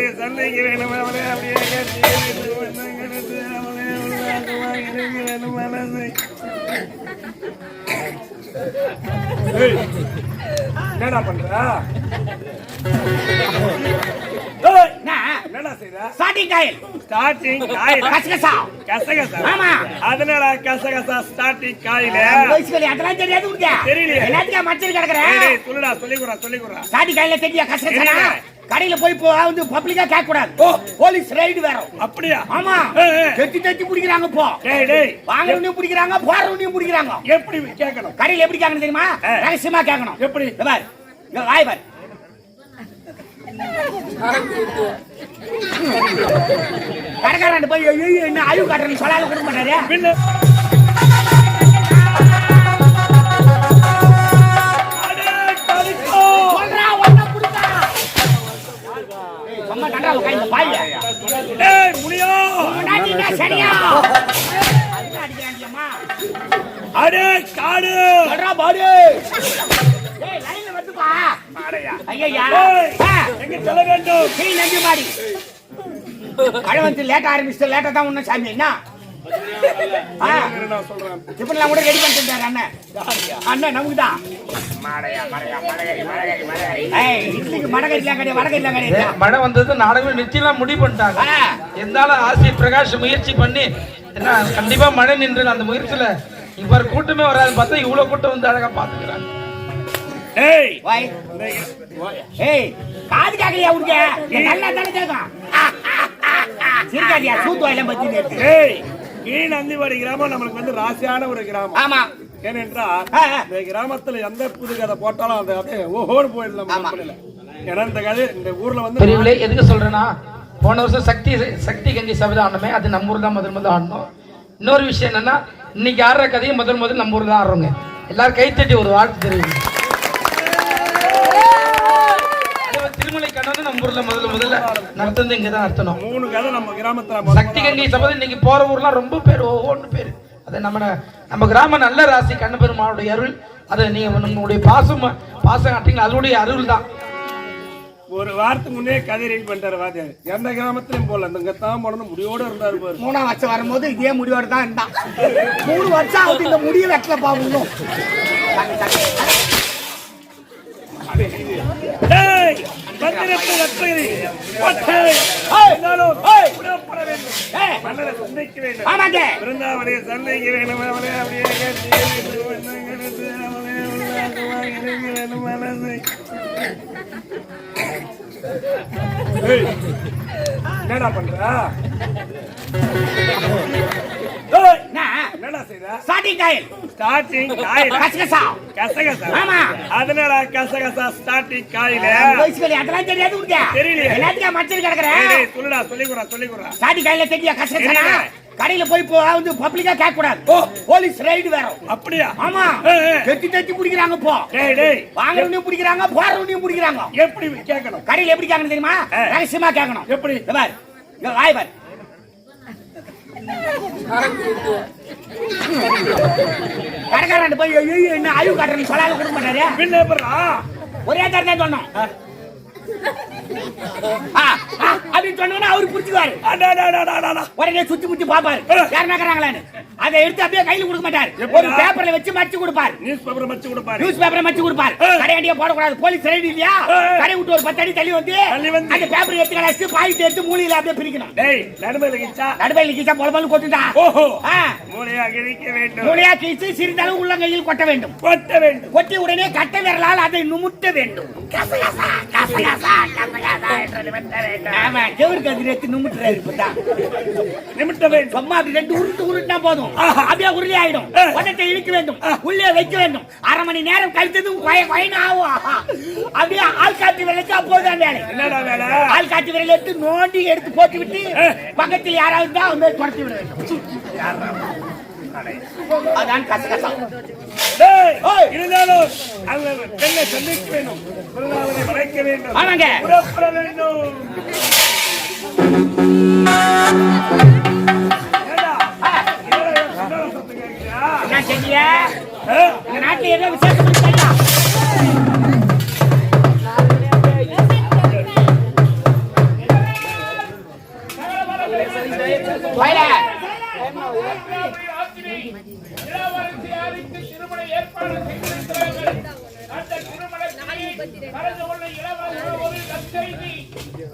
பிருந்தாவனைய சந்தைக்கு வேணும் அவளே அப்படியே அவளே மனசு. என்னடா பண்ற? என்னடா செய்ற? ஸ்டார்டிங் காயில் ஸ்டார்டிங் காயில கசகசா. கசகசா. ஆமா. அதனால கசகசா ஸ்டார்டிங் காயில வயசுல அதெல்லாம் தெரியாது உனக்கு. தெரியலையே. எல்லாத்துக்கும் மச்சல் கிடக்குற. ஏய், டேய், சொல்லுடா சொல்லிக்குறா சொல்லிக்குறா ஸ்டார்டிங் காயில தெரியா கசகசா தெரியல. கடையில போய் வந்து பப்ளிக்கா கேட்க கூடாது போலீஸ் ரைடு வேற. அப்படியா? ஆமா. தெத்தி தெத்தி பிடிக்கிறாங்க போ. வாங்குறவனையும் பிடிக்கிறாங்க போறவனையும் பிடிக்கிறாங்க. எப்படி கேட்கணும்? கடையில எப்படி கேட்கணும் தெரியுமா. ரகசியமா கேட்கணும். எப்படி? பாரு. இங்க வாய் பாரு. கடைக்காரன் போய் என்ன அழிவு காட்டுறேன்னு சொல்லாத கொடுக்க மாட்டாரு. கண்டா உட்காந்து பாய் டேய், முனியோ. முன்னாடினா சரியா? அடிக்கிறாண்டியம்மா அடே, காடு. சொல்றா பாரு ஏய் லைன்ல வந்துப்பா மாடையா. ஐயா ஏய், எங்க செல்ல வேண்டும்? நீ நம்பி மாடி. கழவந்து லேட்டா ஆரம்பிச்சு லேட்டா தான் உன்ன சாமி. என்ன? டிஃபன்லாம் கூட ரெடி பண்ணிட்டு அண்ணன். அண்ணன் நமக்கு தான் ஏய் இட்லிக்கு மடகரிலாம் கிடையாது வடகரிலாம் கிடையாது. மழை வந்தது நாடகம் நிச்சயம் முடிவு பண்ணிட்டாங்க. இருந்தாலும் ஆசிரியர் பிரகாஷ் முயற்சி பண்ணி என்ன கண்டிப்பா மழை நின்று அந்த முயற்சியில இவர் கூட்டமே வராது பார்த்தா இவ்வளவு கூட்டம் வந்து அழகா பாத்துக்கிறாங்க ஏய் வாய். ஏய் காது கேட்கலையா உனக்கு? நல்லா தானே கேட்கும் சிரிக்காதியா சூத்து வாயிலாம் பத்தி ஏய் கீழ் அந்திவாடி கிராமம்? நம்மளுக்கு வந்து ராசியான ஒரு கிராமம். ஆமா. ஏனென்றால். இந்த கிராமத்துல எந்த புது கதை போட்டாலும் அந்த அப்படியே ஓஹோடு போயிடலாம். ஏன்னா இந்த கதை இந்த ஊர்ல வந்து பெரியவளே எதுக்கு சொல்றேன்னா போன வருஷம் சக்தி சக்தி கங்கை சபை ஆடணுமே அது நம்ம ஊர் தான் முதல் முதல் ஆடணும் இன்னொரு விஷயம் என்னன்னா இன்னைக்கு ஆடுற கதையை முதல் முதல் நம்ம ஊர் தான் ஆடுறோங்க. எல்லாரும் கைத்தட்டி ஒரு வாழ்த்து மாதிரி திருமலை கண்ணனும் நம்ம ஊர்ல முதல்ல முதல்ல நடத்துறது இங்க தான் நடத்தணும். மூணு கதை நம்ம கிராமத்துல சக்தி கங்கை சபை இன்னைக்கு போற ஊர்லாம் ரொம்ப பேர் ஒவ்வொன்று பேர். அது நம்ம நம்ம கிராமம் நல்ல ராசி கண்ணபெருமானுடைய அருள். அதை நீங்க நம்மளுடைய பாசம் பாசம் காட்டுறீங்க அதனுடைய அருள் தான். ஒரு வாரத்துக்கு முன்னே கதை ரெடி பண்ணிட்டாரு வாத்தியார் எந்த கிராமத்திலும் போல இந்த தான் போனது முடியோட இருந்தாரு பாரு. மூணாம் வருஷம் வரும்போது இதே முடிவோட தான் இருந்தான். மூணு வருஷம் ஆகுது இந்த முடிய வெட்டல பாவணும் டேய், பத்திரத்து ரத்னகிரி, பட்டை, ஏய், இருந்தாலும். விடப்பட வேண்டும். மன்னரை சந்திக்க வேண்டும். ஆமாங்க சந்தைக்கு அவளே அப்படியே. ஏய், என்னடா பண்ற? என்னடா செய்ற? ஸ்டார்டிங் காயில் ஸ்டார்டிங் காயில கசகசா. கசகசா. ஆமா. அதனால கசகசா ஸ்டார்டிங் காயில வயசுல அதெல்லாம் தெரியாது உனக்கு. தெரியலையே. எல்லாத்துக்கும் மச்சல் கிடக்குற ஏய், டேய், சொல்லுடா சொல்லிக்குறா சொல்லிக்குறா. ஸ்டார்டிங் காயில தெரியா கசகசா? தெரியல. கடையில போய் வந்து பப்ளிக்கா கேட்க கூடாது போலீஸ் ரைடு வேற. அப்படியா? ஆமா. தெத்தி தெத்தி பிடிக்கிறாங்க போ. வாங்குறவனையும் பிடிக்கிறாங்க போறவனையும் பிடிக்கிறாங்க. எப்படி கேட்கணும்? கடையில எப்படி கேட்கணும் தெரியுமா. ரகசியமா கேட்கணும். எப்படி? வாய் பாரு. கடைக்காரன் போய் ஐயோ என்ன அழிவு காட்டுறேன்னு சொல்லாத கொடுக்க மாட்டாரு? பின்ன எப்படா? ஒரே தரம் தான் சொன்னோம் அப்படின்னு சொன்னோன்னா அவரு புரிச்சுக்குவாரு. உடனே சுத்தி முத்தி பாப்பாரு. யார் நக்கறாங்களான்னு அதை எடுத்து அப்படியே கையில கொடுக்க மாட்டாரு? ஒரு பேப்பர்ல வச்சு மடிச்சு கொடுப்பாரு. நியூஸ் பேப்பர் மச்சு கொடுப்பாரு. நியூஸ் பேப்பரை மடிச்சு கொடுப்பாரு. ஆ. கடையாண்டியா போடக்கூடாது. போலீஸ் ரைடு இல்லையா. கடை விட்டு ஒரு பத்து அடி தள்ளி வந்து. அந்த பேப்பர் எடுத்து கலாச்சு பாயிட்டு எடுத்து மூலையில அப்படியே பிரிக்கணும். டேய் நடுமையில கிச்சா நடுவேல் கிச்சா பொல பொல கொட்டுதா? ஓஹோ. ஆ. மூளையா கிழிக்க வேண்டும். மூலையா கிழிச்சு சிறிதளவு உள்ளங்கையில் கொட்ட வேண்டும். கொட்ட வேண்டும். கொட்டி உடனே கட்ட விரலால் அதை நுமுட்ட வேண்டும். கசகசா, கசகசா, கசகசா என்று நிமிட்ட வேண்டும். ஆமா, நுமுட்டுறாரு இப்பதான். நிமிட்ட வேண்டும். சும்மா அப்படி ரெண்டு உருட்டு உருட்டுனா போதும். ஆஹா. அப்படியே உருளி ஆயிடும். உடனே இழுக்க வேண்டும். உள்ளே வைக்க வேண்டும். அரை மணி நேரம் கழித்ததும் கொய கொயன்னு ஆகும். அப்படியே ஆள் காட்டி விரலுக்கு அப்போதுதான் வேலை. ஆள் காட்டி விரல் எடுத்து நோண்டி எடுத்து போட்டு விட்டு. பக்கத்தில் யாராவது தான் வந்து துரத்தி விட வேண்டும். அதான் கசகசா டேய் ஓய். இருந்தாலும் அந்த பெண்ணை சந்திக்க வேண்டும். பிறந்தாவதை மறைக்க வேண்டும். ஆமாங்க. புறப்பட வேண்டும். திருமணத்தை கலந்து கொள்ள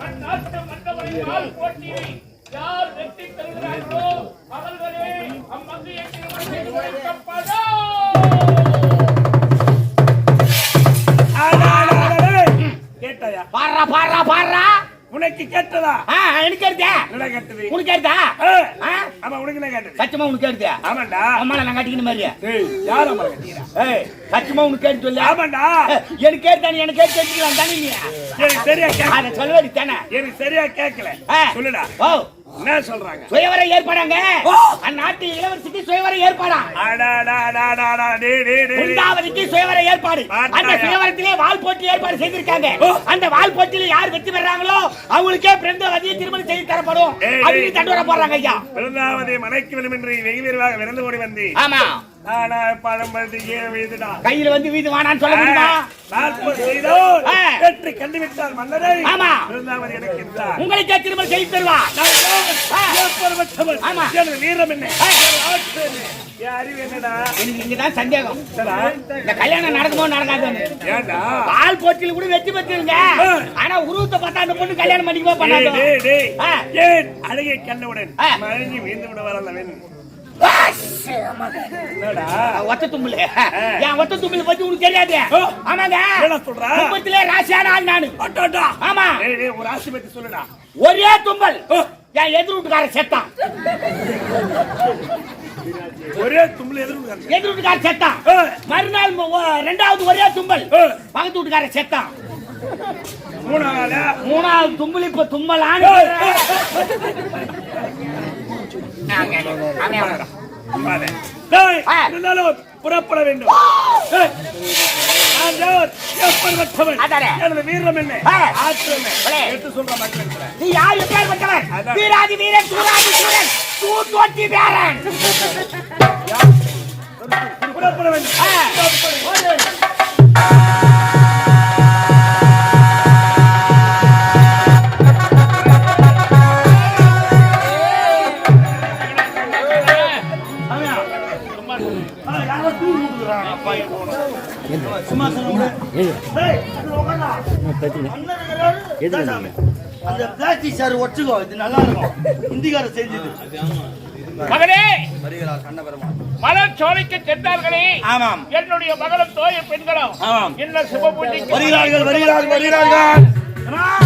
அந்நாட்டு மன்னவரின் போட்டியை யார் வெற்றி பெறுகிறார்களோ அவர்களே அம்மங்கையை திருமணம் செய்து கொடுக்கப்படும் கேட்டாயா? பாடுறா பாடுறா பாடுறா. உனக்கு கேட்டதா? ஆ, எனக்கு கேட்டுதா? என்ன கேட்டது? உனக்கு ஆ? ஆமா உனக்கு என்ன கேட்டது? சத்தியமா உனக்கு கேட்டுதா? ஆமாண்டா. அம்மால நான் கட்டிக்கின மாதிரியா யார் அம்மா கேட்டீரா ஏய் உனக்கு கேட்டு சொல்லு. ஆமாண்டா. எனக்கு கேட்டு தானே எனக்கு கேட்டு தெரிஞ்சுக்கலாம் தானே நீ? எனக்கு சரியா கேட்க அதை சொல்லுவாடி தானே? எனக்கு சரியா கேட்கல. சொல்லுடா. ஓ. என்ன சொல்றாங்க சுயவர ஏற்பாடாங்க அந்நாட்டு இளவரசிக்கு சுயவர ஏற்பாடா. பிருந்தாவதிக்கு சுயவர ஏற்பாடு? அந்த சுயவரத்திலே வால் போட்டி ஏற்பாடு செய்திருக்காங்க அந்த வால் போட்டியில யார் வெற்றி பெறாங்களோ அவங்களுக்கே பிருந்தாவதியை திருமணம் செய்து தரப்படும் அப்படின்னு. தண்டு வர போறாங்க ஐயா பிறந்தாவது மலைக்கு விழுமின்றி வெகு விரைவாக விரைந்து ஓடி வந்து ஆமா ஆனா பழம் பழுத்து கீழே விழுதுடா கையில வந்து வீது வானான்னு சொல்ல முடியுமா நாற்பது செய்தோர் மன்னரை ஆமா. பிறந்தாவது எனக்கு இருந்தார் உங்களுக்கே திருமணம் செய்து தருவா ஆ. ஏற்பரவற்றவன். ஆமா. எனது வீரம் என்ன ஆ. எனது ஆட்சி என்ன? என் அறிவு என்னடா எனக்கு இங்கதான் சந்தேகம்? இந்த கல்யாணம் நடக்குமோ நடக்காதுன்னு பால் போட்டியில கூட வெற்றி பெற்றிருங்க. ஆனா உருவத்தை பார்த்தா அந்த பொண்ணு கல்யாணம் பண்ணிக்கவோ பண்ணாது. ஏன் அழகை கண்டவுடன். மயங்கி வீழ்ந்து விட வரலவன் என்னடா ஒத்த தும்புல என் ஒத்த தும்புல பத்தி உனக்கு தெரியாது. ஆமாங்க. என்னடா சொல்ற? கும்பத்திலே ராசியான ஆள் நானு. ஆமா. ஒரு பத்தி சொல்லுடா. ஒரே தும்பல். என் எதிர் வீட்டுக்கார செத்தான். ஒரே தும்மில் எதிர்ப்பு எதிர் வீட்டுக்கார செத்தான். மறுநாள் ரெண்டாவது ஒரே தும்பல். பக்கத்து வீட்டுக்கார செத்தான். மூணாவது? மூணாவது தும்பல் இப்ப தும்மலான்னு புறப்பட வேண்டும். எனது வீரம் என்ன. எடுத்து சொல்ற மக்கள் நீ யார் எப்பேற்பட்டவன். வீராதி வீரன் சூராதி சூரன் தூத்தோட்டி பேரன் புறப்பட வேண்டும் அந்த பிளாஸ்டிக் சார் ஒட்டுக்கோ இது நல்லா இருக்கும் ஹிந்திக்கார செஞ்சது மகனே மலர் சோலைக்கு சென்றார்களே. ஆமாம். என்னுடைய மகளும் தோய பெண்களும். என்ன சுபபூஜைக்கு வருகிறார்கள் வருகிறார்கள் வருகிறார்கள்.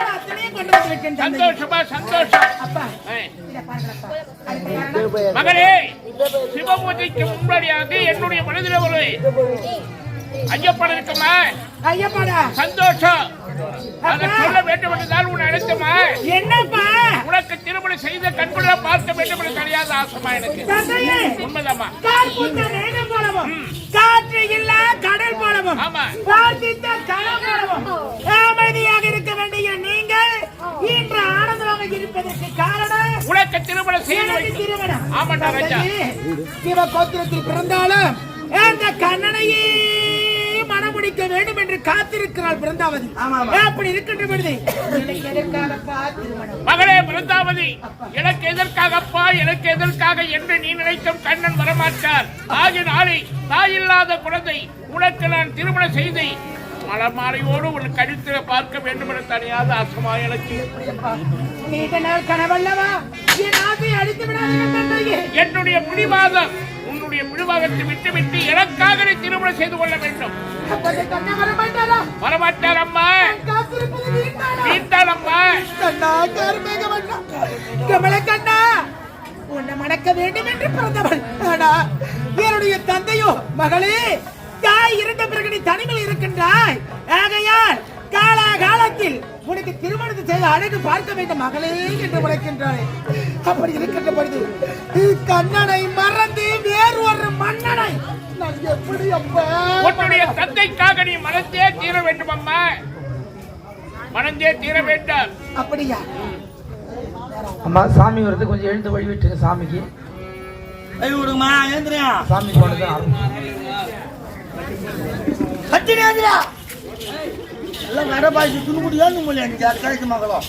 வந்து சந்தோஷமா சந்தோஷம். மகனே சிவபூஜைக்கு முன்னாடியாக என்னுடைய மனதில் ஒரு ஐயப்படம் இருக்குமா? ஐயப்பாடா. சந்தோஷம். அதை சொல்ல வேண்டும் என்றுதான் உன்னை அழைத்தமா என்னப்பா? உனக்கு திருமணம் செய்த கண்குள்ள பார்க்க வேண்டும் என்று தெரியாத ஆசைமா எனக்கு. போலவும் காற்று இல்ல கடல் போலவும் ஆமா. சிவகோத்திரத்தில் பிறந்தாலும் அந்த கண்ணனையே மணமுடிக்க வேண்டும் என்று காத்திருக்கிறாள் பிறந்தாவதி அப்படி இருக்கின்ற பொழுது மகளே பிருந்தாவதி எனக்கு எதற்காகப்பா எனக்கு எதற்காக என்று நீ நினைக்கும் கண்ணன் வரமாட்டார். ஆகிய நாளை தாயில்லாத குழந்தை உனக்கு நான் திருமணம் செய்து மலமாலையோடு உன் கழுத்தில பார்க்க வேண்டும் என தனியாத ஆசமா எனக்கு நீண்ட நாள் கனவல்லவா? என் ஆசை அடித்து விடாதீர்கள் தந்தையே. என்னுடைய பிடிவாதம் உன்னுடைய பிடிவாதத்தை விட்டு விட்டு எனக்காக நீ திருமணம் செய்து கொள்ள வேண்டும். வரமாட்டார் அம்மா. நீந்தான் அம்மா. கண்ணா உன்னை மணக்க வேண்டும் என்று பிறந்தவள். ஆனா என்னுடைய தந்தையோ மகளே தாய் இருந்த பிறகு நீ தனிமையில் இருக்கின்றாய். ஆகையால் காலா காலத்தில் உனக்கு திருமணத்தை செய்த அழகு பார்க்க வேண்டும் மகளே என்று உழைக்கின்றாய் அப்படி இருக்கின்ற பொழுது கண்ணனை மறந்து வேறு ஒரு மன்னனை. நான் எப்படி அப்பா? உன்னுடைய தந்தைக்காக நீ மனந்தே தீர வேண்டும் அம்மா. மனந்தே தீர வேண்டும். அப்படியா? அம்மா சாமி வருது கொஞ்சம் எழுந்து வழிவிட்டுங்க சாமிக்கு. விடுமா ஏந்திரியா சாமி கொண்டு தான் எல்லாம் கடை பாய்ச்சி துணி முடியாது முடியாது மக்களும்